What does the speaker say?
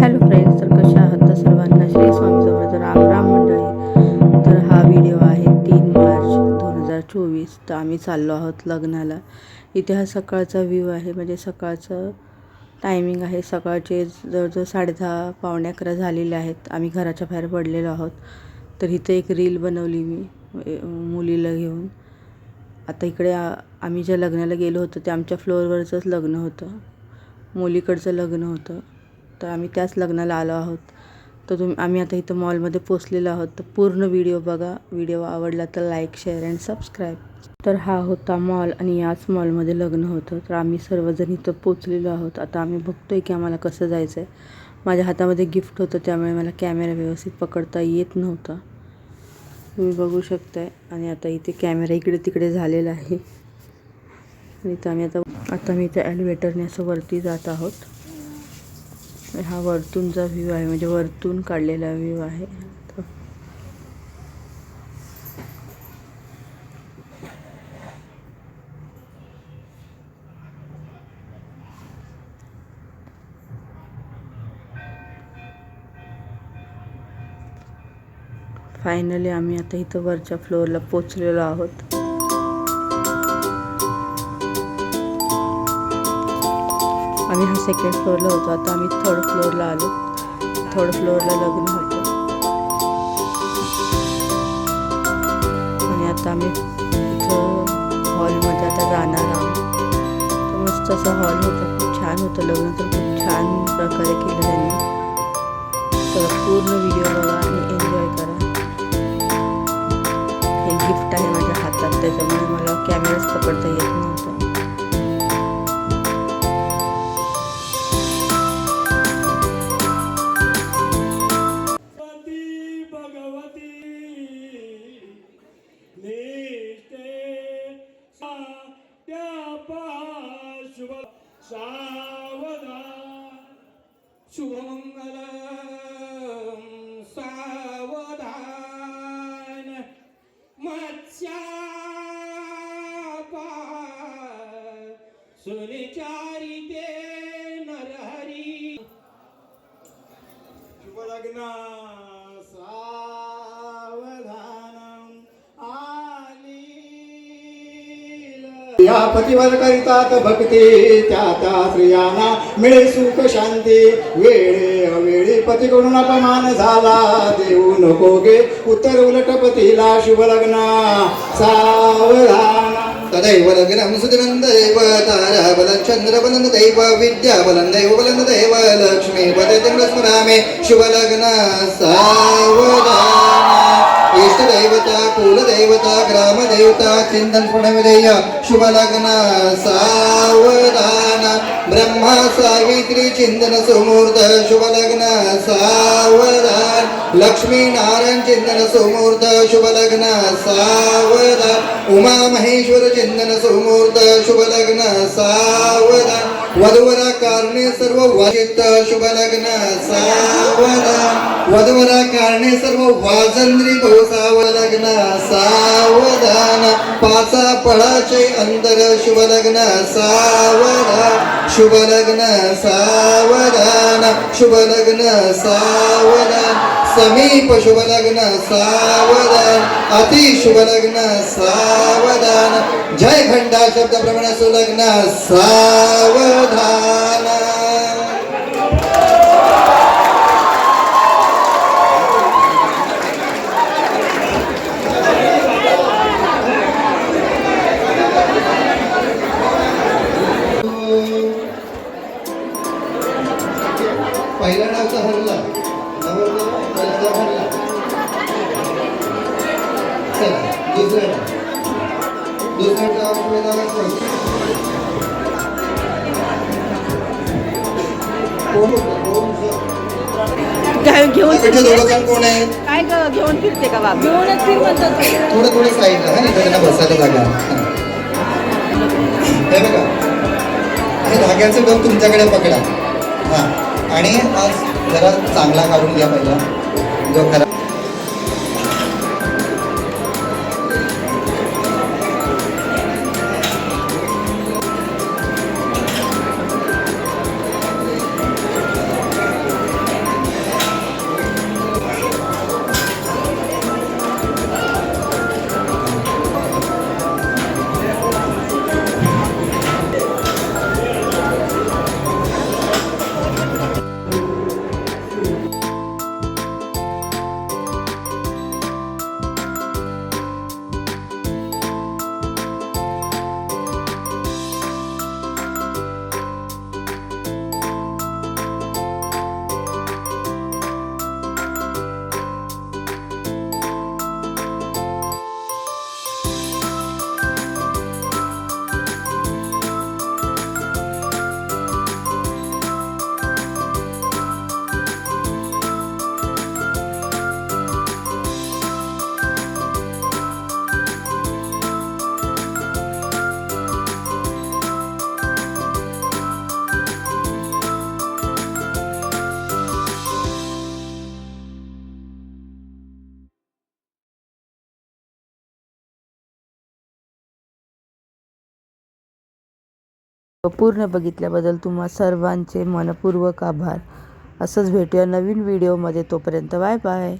Hello friends तर कशा आहात? तर सर्वांना श्री स्वामी समर्थ राम राम मंडळी. तर हा व्हिडिओ आहे तीन मार्च दोन हजार चोवीस. तर आम्ही चाललो आहोत लग्नाला. इथे हा सकाळचा व्ह्यू आहे. म्हणजे सकाळचं टायमिंग आहे. सकाळचे जवळजवळ साडेदहा पावणे अकरा झालेले आहेत. आम्ही घराच्या बाहेर पडलेलो आहोत. तर इथे एक रील बनवली मी मुलीला घेऊन. आता इकडे आम्ही ज्या लग्नाला गेलो होतो ते आमच्या फ्लोअरवरचंच लग्न होतं. मुलीकडचं लग्न होतं. तर आम्ही त्याच लग्नाला आलो आहोत. तर तुम्ही आम्ही आता इथं मॉलमध्ये पोचलेलो आहोत. तर पूर्ण व्हिडिओ बघा. व्हिडिओ आवडला तर लाईक शेअर अँड सबस्क्राईब तर हा होता मॉल आणि याच मॉलमध्ये लग्न होतं. तर आम्ही सर्वजण इथं पोचलेलो आहोत. आता आम्ही बघतो आहे की आम्हाला कसं जायचं आहे माझ्या हातामध्ये गिफ्ट होतं त्यामुळे मला कॅमेरा व्यवस्थित पकडता येत नव्हता. तुम्ही बघू शकताय. आणि आता इथे कॅमेरा इकडे तिकडे झालेला आहे. आणि इथं आम्ही आता आता मी इथे ॲलिवेटरने असं वरती जात आहोत. हा वरतूनचा व्ह्यू आहे म्हणजे वरतून काढलेला व्ह्यू आहे. फायनली आम्ही आता इथं वरच्या फ्लोअरला पोचलेलो आहोत. आम्ही हा सेकंड फ्लोअरला होतो. आता आम्ही थर्ड फ्लोअरला आलो. थर्ड फ्लोअरला लग्न होतं. आणि आता आम्ही इथं हॉलमध्ये आता जाणार आहोत. तर मस्त असं हॉल होतं. खूप छान होतं लग्न तर खूप छान प्रकारे केलं त्यांनी. तर पूर्ण व्हिडिओ बघा आणि एन्जॉय करा. हे गिफ्ट आहे माझ्या हातात. त्याच्यामुळे मला कॅमेराच पकडता येत नव्हता. शुभ सावधान शुभमंगल सावधान. मत्स्यापा सुनिचारिते नरहरी. शुभ लग्ना या पतिवर करितात भक्ती त्या त्या स्त्रियांना मिळे सुख शांती. वेळे अवेळी पतीकडून अपमान झाला देऊ नको गे उत्तर उलट पतीला शुभ लग्न सावधान. तदैव लग्नं सुदिनं दैव चंद्र बलन दैव विद्याबलं दैव बलन दैव लक्ष्मी पदे चंद्र स्मरामे शुभ लग्न सावधान. इष्टदैवता कुलदैवता ग्रामदेवता चिन्तन स्मरणविधेय शुभलग्न सावधान ब्रह्मा सावित्री चिन्तन सुमूर्त शुभलग्न सावधान लक्ष्मी नारायण चिन्तन सुमूर्त शुभलग्न साव उमा महेश्वर चिंतन सुमूर्त शुभ लग्न सावधान वधुवरा कारणे सर्व वाजित शुभ लग्न सावधान वधुवरा कारणे सर्व वाजंद्री भोसाव लग्न सावधान पाचा पळाचे अंतर शुभ लग्न सावधा शुभ लग्न सावधान शुभ लग्न सावधान समीप शुभ लग्न सावधान अति शुभ लग्न सावधान. जय घंटा शब्द प्रमाणे सुलग्न सावधान. काय घेऊन कोण आहेत? काय ग घेऊन फिरते का बाबा? घेऊनच फिर म्हणतात थोडं थोडं साईडला हा त्यांना बसायला जागा. हा. बघा. धाग्याचं डोक तुमच्याकडे पकडा. हा. आणि हा जरा चांगला काढून घ्या पहिला. जो खरा पूर्ण बघितल्याबद्दल तुम्हा सर्वांचे मनपूर्वक आभार. असंच भेटूया नवीन व्हिडिओमध्ये. तोपर्यंत बाय बाय.